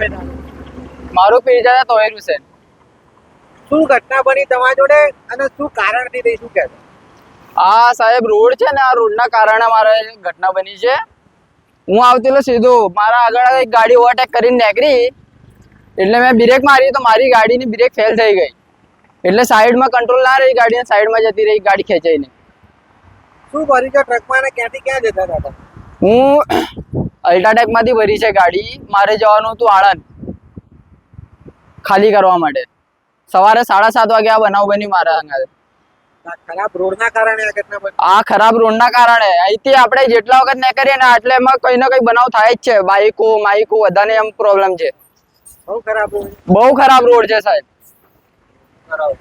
મારું પીરજાદા તોહિર હુસેન શું ઘટના બની તમારી જોડે અને શું કારણથી થઈ શું કહેશો આ સાહેબ રોડ છે ને આ રોડના કારણે મારે ઘટના બની છે. હું આવતેલો સીધો મારા આગળ એક ગાડી ઓવરટેક કરીને નીકળી. એટલે મેં બ્રેક મારી તો મારી ગાડીની બ્રેક ફેલ થઈ ગઈ. એટલે સાઈડમાં કંટ્રોલ ના રહી ગાડી સાઈડમાં જતી રહી ગાડી ખેંચાઈને. શું ભરી છે ટ્રકમાં ક્યાંથી ક્યાં જતા હતા? હું અલ્ટ્રાટેકમાંથી ભરી છે ગાડી. મારે જવાનું હતું આણંદ. ખાલી કરવા માટે. સવારે સાડા સાત વાગે આ બનાવ બન્યું મારા અંગારે. ખરાબ રોડના કારણે આ ખરાબ રોડના કારણે. અહીંથી આપણે જેટલા વખત ના કરીએ ને એટલે એમાં કઈ ના કઈ બનાવ થાય જ છે. બાઈકો માઈકો બધાને એમ પ્રોબ્લેમ છે. બહુ ખરાબ રોડ. બહુ ખરાબ રોડ છે સાહેબ. બરાબર.